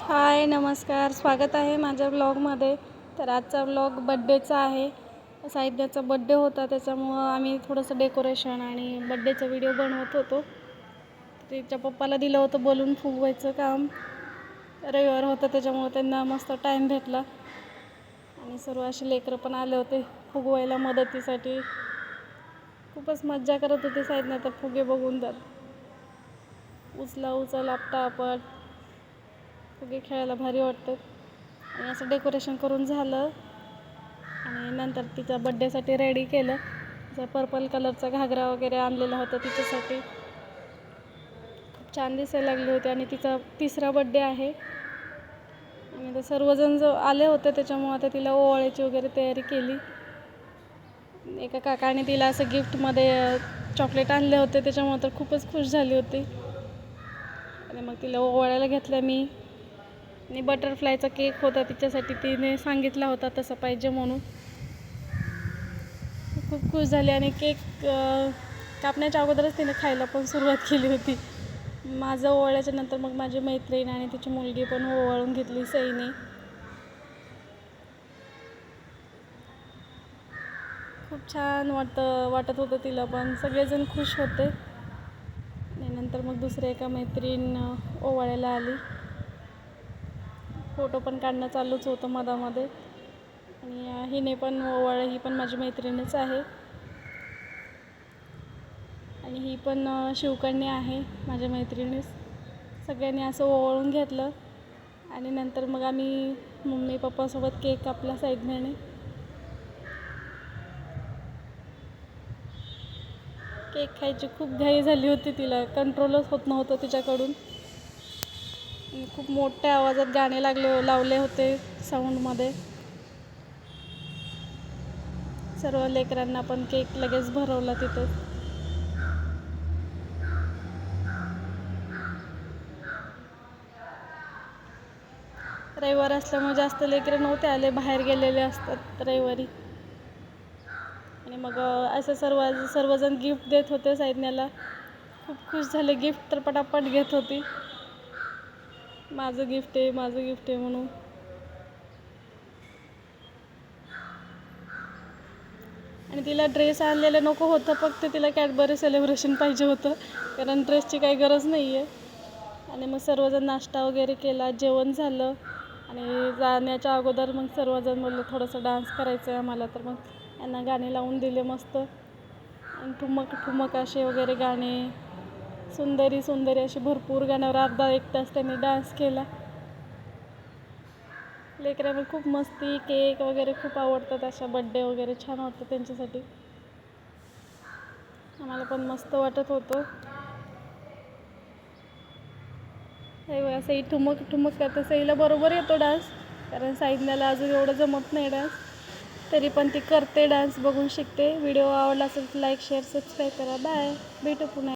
हाय नमस्कार. स्वागत आहे माझ्या ब्लॉगमध्ये तर आजचा ब्लॉग बड्डेचा आहे. साहित्याचा बड्डे होता त्याच्यामुळं आम्ही थोडंसं डेकोरेशन आणि बड्डेचा व्हिडिओ बनवत होतो. तिच्या पप्पाला दिलं होतं बलून फुगवायचं काम. रविवार होतं त्याच्यामुळं त्यांना मस्त टाईम भेटला. आणि सर्व असे लेकरं पण आले होते फुगवायला मदतीसाठी. खूपच मज्जा करत होते साईडनं तर फुगे बघून तर उचला उचल आपटापट. सगळे खेळायला भारी वाटतं आणि असं डेकोरेशन करून झालं. आणि नंतर तिच्या बड्डेसाठी रेडी केलं. तिचा पर्पल कलरचा घागरा वगैरे आणलेला होता तिच्यासाठी. खूप छान दिसायला लागली होती आणि तिचा तिसरा बड्डे आहे. आणि आता सर्वजण जो आले होते त्याच्यामुळं आता तिला ओवाळ्याची वगैरे तयारी केली. एका काकाने तिला असं गिफ्टमध्ये चॉकलेट आणले होते. त्याच्यामुळं तर खूपच खुश झाली होती. आणि मग तिला ओवाळायला घेतलं मी. आणि बटरफ्लायचा केक होता तिच्यासाठी तिने सांगितला होता तसं पाहिजे म्हणून. खूप खुश झाली आणि केक कापण्याच्या अगोदरच तिने खायला पण सुरुवात केली होती. माझं ओवाळ्याच्या नंतर मग माझी मैत्रीण आणि तिची मुलगी पण ओवाळून घेतली सईने. खूप छान वाटतं वाटत होतं तिला पण. सगळेजण खुश होते. आणि नंतर मग दुसऱ्या एका मैत्रीण ओवाळ्याला आली. फोटो पण काढणं चालूच होतं मधामध्ये. आणि हिने पण ओवाळ ही पण माझी मैत्रिणीच आहे. आणि ही पण शिवकन्या आहे माझ्या मैत्रिणीस सगळ्यांनी असं ओवाळून घेतलं. आणि नंतर मग आम्ही मम्मी पप्पासोबत केक कापला साईडने. केक खायची खूप घाई झाली होती तिला. कंट्रोलच होत नव्हतं तिच्याकडून. खूप मोठ्या आवाजात गाणे लागले लावले होते साऊंडमध्ये सर्व लेकरांना पण केक लगेच भरवला तिथं. रविवार असल्यामुळे जास्त लेकरं नव्हते आले बाहेर गेलेले असतात रविवारी. आणि मग असं सर्व सर्वजण गिफ्ट देत होते साईडण्याला खूप खुश झाले गिफ्ट तर पटापट घेत होती. माझं गिफ्ट आहे माझं गिफ्ट आहे म्हणून. आणि तिला ड्रेस आणलेलं नको होतं फक्त तिला कॅडबरी सेलिब्रेशन पाहिजे होतं. कारण ड्रेसची काही गरज नाही आहे आणि मग सर्वजण नाश्ता वगैरे केला जेवण झालं. आणि जाण्याच्या अगोदर मग सर्वजण बोलले थोडंसं डान्स करायचं आहे आम्हाला. तर मग यांना गाणे लावून दिले मस्त. आणि ठुमक ठुमक असे वगैरे गाणे. सुंदरी सुंदरी अशी भरपूर गाण्यावर अर्धा एक तास त्यांनी डान्स केला. लेकरांना खूप मस्ती केक वगैरे खूप आवडतात अशा बड्डे वगैरे छान वाटतं त्यांच्यासाठी. आम्हाला पण मस्त वाटत होतं. हे बघा सई ठुमक ठुमक करतं सईला बरोबर येतो डान्स कारण साईदण्याला अजून एवढं जमत नाही डान्स तरी पण ती करते डान्स बघून शिकते. व्हिडिओ आवडला असेल तर लाईक शेअर सबस्क्राईब करा. बाय भेटू पुन्हा.